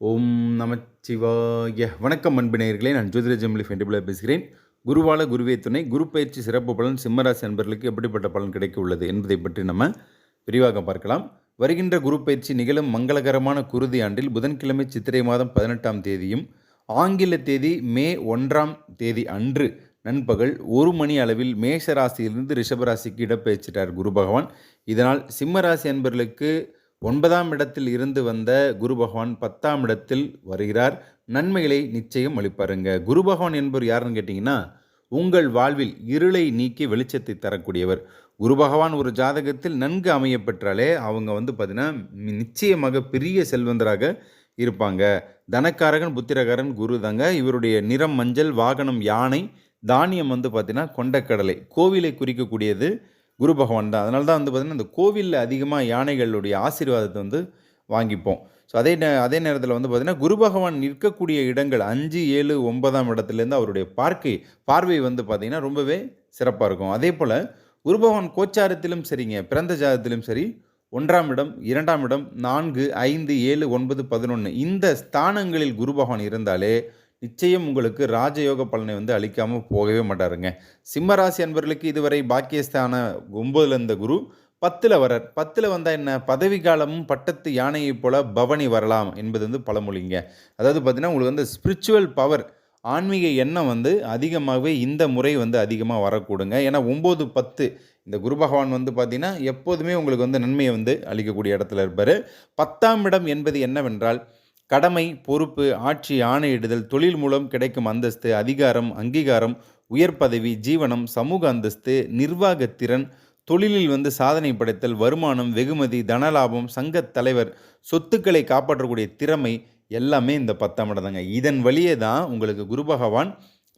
ஓம் நமச்சிவாய. வணக்கம் அன்பினையர்களே நான் ஜோதிட ஜெமிலி ஃபெண்டிபிளாக பேசுகிறேன். குருவால குருவே துணை குரு பயிற்சி சிறப்பு பலன் சிம்மராசி நண்பர்களுக்கு எப்படிப்பட்ட பலன் கிடைக்க உள்ளது என்பதை பற்றி நம்ம விரிவாக பார்க்கலாம். வருகின்ற குரு பயிற்சி நிகழும் மங்களகரமான குருதி ஆண்டில் புதன்கிழமை சித்திரை மாதம் பதினெட்டாம் தேதியும் ஆங்கில தேதி மே ஒன்றாம் தேதி அன்று நண்பகல் ஒரு மணி அளவில் மேஷ ராசியிலிருந்து ரிஷபராசிக்கு இடப்பெயர்ச்சிட்டார் குரு பகவான். இதனால் சிம்ம ராசி அன்பர்களுக்கு ஒன்பதாம் இடத்தில் இருந்து வந்த குரு பகவான் பத்தாம் இடத்தில் வருகிறார். நன்மைகளை நிச்சயம் அளிப்பாருங்க. குரு பகவான் என்பவர் யாருன்னு கேட்டிங்கன்னா உங்கள் வாழ்வில் இருளை நீக்கி வெளிச்சத்தை தரக்கூடியவர். குரு பகவான் ஒரு ஜாதகத்தில் நன்கு அமையப்பெற்றாலே அவங்க வந்து பார்த்தீங்கன்னா நிச்சயமாக பெரிய செல்வந்தராக இருப்பாங்க. தனக்காரகன் புத்திரகாரன் குரு தாங்க. இவருடைய நிறம் மஞ்சள் வாகனம் யானை தானியம் வந்து பார்த்தீங்கன்னா கொண்டக்கடலை கோவிலை குறிக்கக்கூடியது குரு பகவான் தான். அதனால தான் வந்து பார்த்திங்கன்னா இந்த கோவிலில் அதிகமாக யானைகளுடைய ஆசீர்வாதத்தை வந்து வாங்கிப்போம். ஸோ அதே நே அதே நேரத்தில் வந்து பார்த்திங்கன்னா குரு பகவான் நிற்கக்கூடிய இடங்கள் அஞ்சு ஏழு ஒன்பதாம் இடத்துலேருந்து அவருடைய பார்க்கை பார்வை வந்து பார்த்திங்கன்னா ரொம்பவே சிறப்பாக இருக்கும். அதே போல் குரு பகவான் கோச்சாரத்திலும் சரிங்க பிறந்த ஜாதத்திலும் சரி ஒன்றாம் இடம் இரண்டாம் இடம் நான்கு ஐந்து ஏழு ஒன்பது பதினொன்று இந்த ஸ்தானங்களில் குரு பகவான் இருந்தாலே நிச்சயம் உங்களுக்கு ராஜயோக பலனை வந்து அளிக்காமல் போகவே மாட்டாருங்க. சிம்மராசி அன்பர்களுக்கு இதுவரை பாக்கியஸ்தான ஒம்பதுல இருந்த குரு பத்தில் வரார். பத்தில் வந்தால் என்ன? பதவி காலமும் பட்டத்து யானையைப் போல பவனி வரலாம் என்பது வந்து பழமொழிங்க. அதாவது பார்த்தீங்கன்னா உங்களுக்கு வந்து ஸ்பிரிச்சுவல் பவர் ஆன்மீக எண்ணம் வந்து அதிகமாகவே இந்த முறை வந்து அதிகமாக வரக்கூடுங்க. ஏன்னா ஒம்பது பத்து இந்த குரு பகவான் வந்து பார்த்தீங்கன்னா எப்போதுமே உங்களுக்கு வந்து நன்மையை வந்து அளிக்கக்கூடிய இடத்துல இருப்பார். பத்தாம் இடம் என்பது என்னவென்றால் கடமை பொறுப்பு ஆட்சி ஆணையிடுதல் தொழில் மூலம் கிடைக்கும் அந்தஸ்து அதிகாரம் அங்கீகாரம் உயர் பதவி ஜீவனம் சமூக அந்தஸ்து நிர்வாகத்திறன் தொழிலில் வந்து சாதனை படைத்தல் வருமானம் வெகுமதி தனலாபம் சங்கத் தலைவர் சொத்துக்களை காப்பாற்றக்கூடிய திறமை எல்லாமே இந்த பத்தாம் இடம் தாங்க இதன் வழியே தான் உங்களுக்கு குரு பகவான்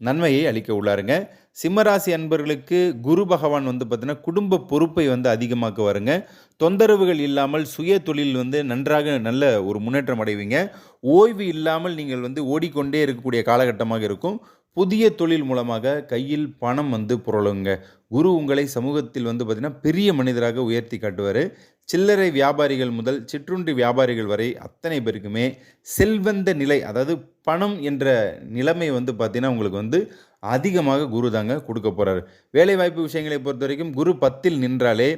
நன்மையை அளிக்க உள்ளாருங்க. சிம்மராசி அன்பர்களுக்கு குரு பகவான் வந்து பார்த்தீங்கன்னா குடும்ப பொறுப்பை வந்து அதிகமாக்க வருங்க. தொந்தரவுகள் இல்லாமல் சுய தொழில் வந்து நன்றாக நல்ல ஒரு முன்னேற்றம் அடைவீங்க. ஓய்வு இல்லாமல் நீங்கள் வந்து ஓடிக்கொண்டே இருக்கக்கூடிய காலகட்டமாக இருக்கும். புதிய தொழில் மூலமாக கையில் பணம் வந்து புரளுங்க. குரு உங்களை சமூகத்தில் வந்து பார்த்திங்கன்னா பெரிய மனிதராக உயர்த்தி காட்டுவார். சில்லறை வியாபாரிகள் முதல் சிற்றுண்டி வியாபாரிகள் வரை அத்தனை பேருக்குமே செல்வந்த நிலை அதாவது பணம் என்ற நிலைமை வந்து பார்த்திங்கன்னா உங்களுக்கு வந்து அதிகமாக குரு தாங்க கொடுக்க போகிறாரு வேலைவாய்ப்பு விஷயங்களை பொறுத்த வரைக்கும் குரு பத்தில் நின்றாலே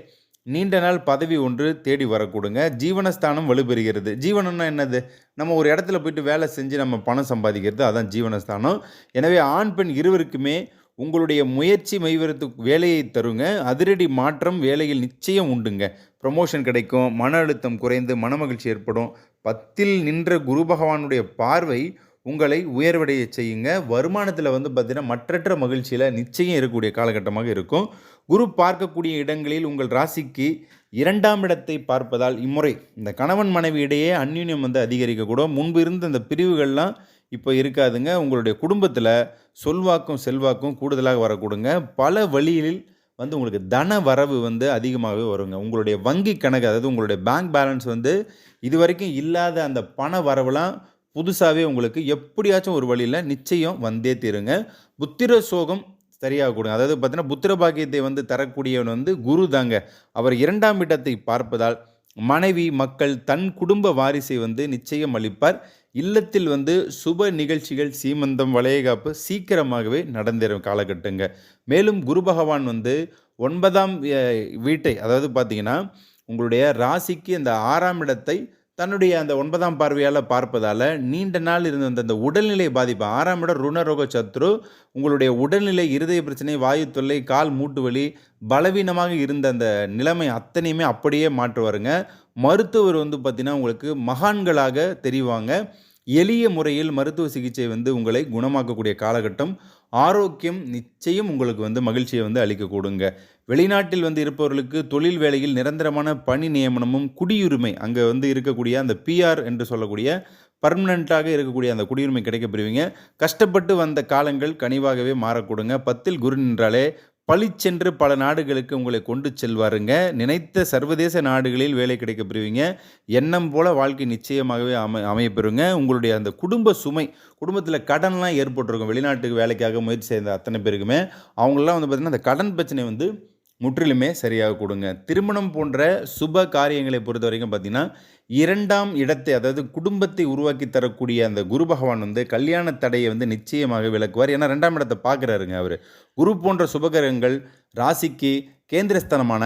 நீண்ட நாள் பதவி ஒன்று தேடி வரக்கூடுங்க. ஜீவனஸ்தானம் வலுப்பெறுகிறது. ஜீவனம்னா என்னது? நம்ம ஒரு இடத்துல போயிட்டு வேலை செஞ்சு நம்ம பணம் சம்பாதிக்கிறது அதான் ஜீவனஸ்தானம். எனவே ஆண் பெண் இருவருக்குமே உங்களுடைய முயற்சி மைவரத்து வேலையை தருங்க. அதிரடி மாற்றம் வேலையில் நிச்சயம் உண்டுங்க. ப்ரமோஷன் கிடைக்கும் மன அழுத்தம் குறைந்து மனமகிழ்ச்சி ஏற்படும். பத்தில் நின்ற குரு பகவானுடைய பார்வை உங்களை உயர்வடைய செய்யுங்க. வருமானத்தில் வந்து பார்த்திங்கன்னா மற்றற்ற மகிழ்ச்சியில் நிச்சயம் இருக்கக்கூடிய காலகட்டமாக இருக்கும். குரு பார்க்கக்கூடிய இடங்களில் உங்கள் ராசிக்கு இரண்டாம் இடத்தை பார்ப்பதால் இம்முறை இந்த கணவன் மனைவி இடையே அந்யூன்யம் வந்து அதிகரிக்கக்கூடும். முன்பு இருந்த இந்த பிரிவுகள்லாம் இப்போ இருக்காதுங்க. உங்களுடைய குடும்பத்தில் சொல்வாக்கும் செல்வாக்கும் கூடுதலாக வரக்கூடுங்க. பல வழியில் வந்து உங்களுக்கு தன வரவு வந்து அதிகமாகவே வருங்க. உங்களுடைய வங்கி கணக்கு அதாவது உங்களுடைய பேங்க் பேலன்ஸ் வந்து இது வரைக்கும் இல்லாத அந்த பண வரவுலாம் புதுசாகவே உங்களுக்கு எப்படியாச்சும் ஒரு வழியில் நிச்சயம் வந்தே தீருங்க. புத்திர சோகம் சரியாக கொடுங்க அதாவது பார்த்தீங்கன்னா புத்திர பாக்கியத்தை வந்து தரக்கூடியவன் வந்து குரு தாங்க. அவர் இரண்டாம் இடத்தை பார்ப்பதால் மனைவி மக்கள் தன் குடும்ப வாரிசை வந்து நிச்சயம் அளிப்பார். இல்லத்தில் வந்து சுப நிகழ்ச்சிகள் சீமந்தம் வளையகாப்பு சீக்கிரமாகவே நடந்தேறும் காலகட்டங்க. மேலும் குரு பகவான் வந்து ஒன்பதாம் வீட்டை அதாவது பார்த்தீங்கன்னா உங்களுடைய ராசிக்கு இந்த ஆறாம் இடத்தை தன்னுடைய அந்த ஒன்பதாம் பார்வையால் பார்ப்பதால் நீண்ட நாள் இருந்த அந்த- உடல்நிலை பாதிப்பு. ஆறாம் இடம் ருணரோக சத்ரு. உங்களுடைய உடல்நிலை இருதய பிரச்சனை வாயு தொல்லை கால் மூட்டு வலி பலவீனமாக இருந்த அந்த நிலைமை அத்தனையுமே அப்படியே மாற்றுவாருங்க. மருத்துவர் வந்து பார்த்திங்கன்னா உங்களுக்கு மகான்களாக தெரிவாங்க. எளிய முறையில் மருத்துவ சிகிச்சை வந்து உங்களை குணமாக்கக்கூடிய காலகட்டம் ஆரோக்கியம் நிச்சயம் உங்களுக்கு வந்து மகிழ்ச்சியை வந்து அளிக்கக்கூடுங்க. வெளிநாட்டில் வந்து இருப்பவர்களுக்கு தொழில் வேலையில் நிரந்தரமான பணி நியமனமும் குடியுரிமை அங்கே வந்து இருக்கக்கூடிய அந்த பிஆர் என்று சொல்லக்கூடிய பர்மனண்ட்டாக இருக்கக்கூடிய அந்த குடியுரிமை கிடைக்க பெறுவீங்க. கஷ்டப்பட்டு வந்த காலங்கள் கனிவாகவே மாறக்கூடுங்க. பத்தில் குரு நின்றாலே பளிச்சென்று பல நாடுகளுக்கு உங்களை கொண்டு செல்வாருங்க. நினைத்த சர்வதேச நாடுகளில் வேலை கிடைக்க பெறுவீங்க. எண்ணம் போல வாழ்க்கை நிச்சயமாகவே அமை அமையப்பெறுங்க. உங்களுடைய அந்த குடும்ப சுமை குடும்பத்தில் கடன்லாம் ஏற்பட்டிருக்கும். வெளிநாட்டுக்கு வேலைக்காக முயற்சி செய்த அத்தனை பேருக்குமே அவங்களாம் வந்து பார்த்திங்கன்னா அந்த கடன் பிரச்சனை வந்து முற்றிலுமே சரியாக கொடுங்க. திருமணம் போன்ற சுப காரியங்களை பொறுத்த வரைக்கும் பார்த்தீங்கன்னா இரண்டாம் இடத்தை அதாவது குடும்பத்தை உருவாக்கி தரக்கூடிய அந்த குரு பகவான் வந்து கல்யாண தடையை வந்து நிச்சயமாக விளக்குவார். ஏன்னா ரெண்டாம் இடத்தை பார்க்குறாருங்க அவர். குரு போன்ற சுபகரங்கள் ராசிக்கு கேந்திரஸ்தானமான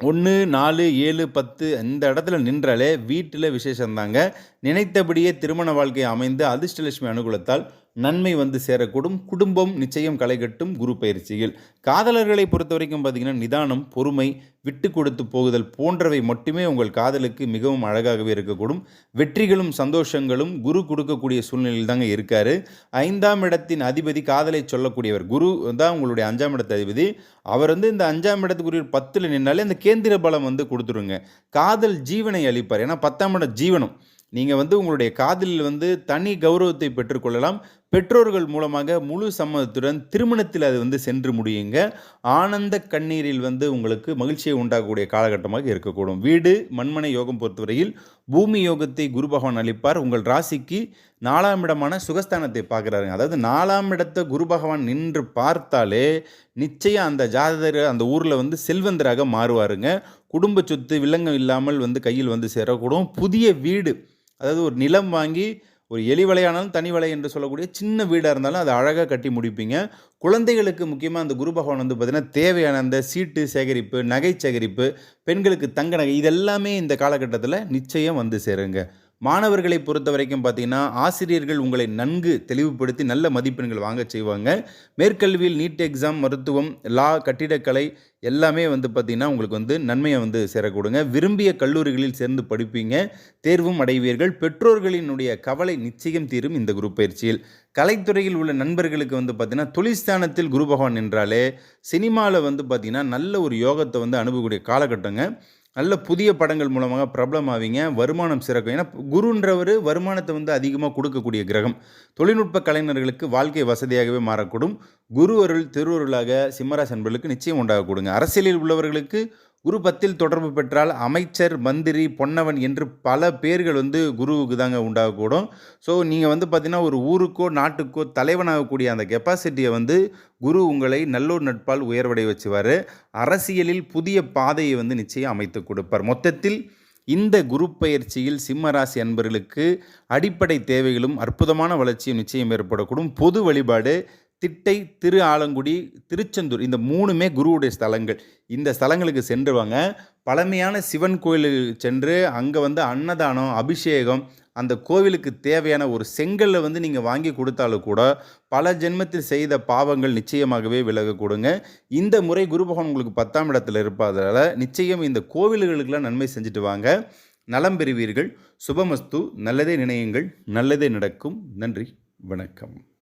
ஒன்று நாலு ஏழு பத்து இந்த இடத்துல நின்றாலே வீட்டில் விசேஷம்தாங்க. நினைத்தபடியே திருமண வாழ்க்கை அமைந்து அதிர்ஷ்டலட்சுமி அனுகூலத்தால் நன்மை வந்து சேரக்கூடும் குடும்பம் நிச்சயம் களைகட்டும் குரு பயிற்சியில். காதலர்களை பொறுத்த வரைக்கும் பார்த்திங்கன்னா நிதானம் பொறுமை விட்டு கொடுத்து போகுதல் போன்றவை மட்டுமே உங்கள் காதலுக்கு மிகவும் அழகாகவே இருக்கக்கூடும். வெற்றிகளும் சந்தோஷங்களும் குரு கொடுக்கக்கூடிய சூழ்நிலையில் தாங்க இருக்கார். ஐந்தாம் இடத்தின் அதிபதி காதலை சொல்லக்கூடியவர் குரு தான் உங்களுடைய அஞ்சாம் இடத்து அதிபதி. அவர் வந்து இந்த அஞ்சாம் இடத்துக்குரிய பத்தில் நின்னாலே அந்த கேந்திர பலம் வந்து கொடுத்துருங்க. காதல் ஜீவனை அளிப்பார். ஏன்னா பத்தாம் இடம் ஜீவனம். நீங்கள் வந்து உங்களுடைய காதலில் வந்து தனி கௌரவத்தை பெற்றுக்கொள்ளலாம். பெற்றோர்கள் மூலமாக முழு சம்மதத்துடன் திருமணத்தில் அது வந்து சென்று முடியுங்க. ஆனந்த கண்ணீரில் வந்து உங்களுக்கு மகிழ்ச்சியை உண்டாகக்கூடிய காலகட்டமாக இருக்கக்கூடும். வீடு மண்மனை யோகம் பொறுத்தவரையில் பூமி யோகத்தை குரு பகவான் அளிப்பார். உங்கள் ராசிக்கு நாலாம் இடமான சுகஸ்தானத்தை பார்க்குறாருங்க. அதாவது நாலாம் இடத்தை குரு பகவான் நின்று பார்த்தாலே நிச்சயம் அந்த ஜாதகர் அந்த ஊரில் வந்து செல்வந்தராக மாறுவாருங்க. குடும்ப சொத்து வில்லங்கம் இல்லாமல் வந்து கையில் வந்து சேரக்கூடும். புதிய வீடு அதாவது ஒரு நிலம் வாங்கி ஒரு எலி வலையானாலும் தனி வலை என்று சொல்லக்கூடிய சின்ன வீடாக இருந்தாலும் அதை அழகாக கட்டி முடிப்பீங்க. குழந்தைகளுக்கு முக்கியமாக அந்த குரு பகவான் வந்து பார்த்திங்கன்னா தேவையான அந்த சீட்டு சேகரிப்பு நகை சேகரிப்பு பெண்களுக்கு தங்க நகை இதெல்லாமே இந்த காலகட்டத்தில் நிச்சயம் வந்து சேருங்க. மாணவர்களை பொறுத்த வரைக்கும் பார்த்தீங்கன்னா ஆசிரியர்கள் உங்களை நன்கு தெளிவுபடுத்தி நல்ல மதிப்பெண்கள் வாங்க செய்வாங்க. மேற்கல்வியில் நீட் எக்ஸாம் மருத்துவம் லா கட்டிடக்கலை எல்லாமே வந்து பார்த்திங்கன்னா உங்களுக்கு வந்து நன்மையை வந்து சேரக்கூடுங்க. விரும்பிய கல்லூரிகளில் சேர்ந்து படிப்பீங்க. தேர்வும் அடைவீர்கள். பெற்றோர்களினுடைய கவலை நிச்சயம் தீரும் இந்த குரு பயிற்சியில். கலைத்துறையில் உள்ள நண்பர்களுக்கு வந்து பார்த்திங்கன்னா தொழிற்ஸ்தானத்தில் குரு பகவான் என்றாலே சினிமாவில் வந்து பார்த்திங்கன்னா நல்ல ஒரு யோகத்தை வந்து அனுபவக்கூடிய காலகட்டங்க. நல்ல புதிய படங்கள் மூலமாக பிரபலம் ஆவீங்க வருமானம் சிறக்கும். ஏன்னா குருன்றவர் வருமானத்தை வந்து அதிகமாக கொடுக்கக்கூடிய கிரகம். தொழில்நுட்ப கலைஞர்களுக்கு வாழ்க்கை வசதியாகவே மாறக்கூடும். குரு அருள் திருவருளாக சிம்மராசன்பர்களுக்கு நிச்சயம் உண்டாக கொடுங்க. அரசியலில் உள்ளவர்களுக்கு குருபத்தில் தொடர்பு பெற்றால் அமைச்சர் மந்திரி பொன்னவன் என்று பல பேர்கள் வந்து குருவுக்கு தாங்க உண்டாகக்கூடும். ஸோ நீங்கள் வந்து பார்த்தீங்கன்னா ஒரு ஊருக்கோ நாட்டுக்கோ தலைவனாகக்கூடிய அந்த கெப்பாசிட்டியை வந்து குரு உங்களை நல்லோர் நட்பால் உயர்வடை வச்சுவார். அரசியலில் புதிய பாதையை வந்து நிச்சயம் அமைத்து கொடுப்பார். மொத்தத்தில் இந்த குரு பயிற்சியில் சிம்மராசி அன்பர்களுக்கு அடிப்படை தேவைகளும் அற்புதமான வளர்ச்சியும் நிச்சயம் ஏற்படக்கூடும். பொது வழிபாடு திட்டை திரு ஆலங்குடி திருச்செந்தூர் இந்த மூணுமே குருவுடைய ஸ்தலங்கள். இந்த ஸ்தலங்களுக்கு சென்றுவாங்க. பழமையான சிவன் கோயிலுக்கு சென்று அங்கே வந்து அன்னதானம் அபிஷேகம் அந்த கோவிலுக்கு தேவையான ஒரு செங்கல்ல வந்து நீங்கள் வாங்கி கொடுத்தாலும் கூட பல ஜென்மத்தில் செய்த பாவங்கள் நிச்சயமாகவே விலக கொடுங்க. இந்த முறை குரு பகவான் உங்களுக்கு பத்தாம் இடத்துல இருப்பதால் நிச்சயம் இந்த கோவில்களுக்கெல்லாம் நன்மை செஞ்சுட்டு வாங்க. நலம் பெறுவீர்கள். சுபமஸ்து. நல்லதே நினையுங்கள். நல்லதே நடக்கும். நன்றி. வணக்கம்.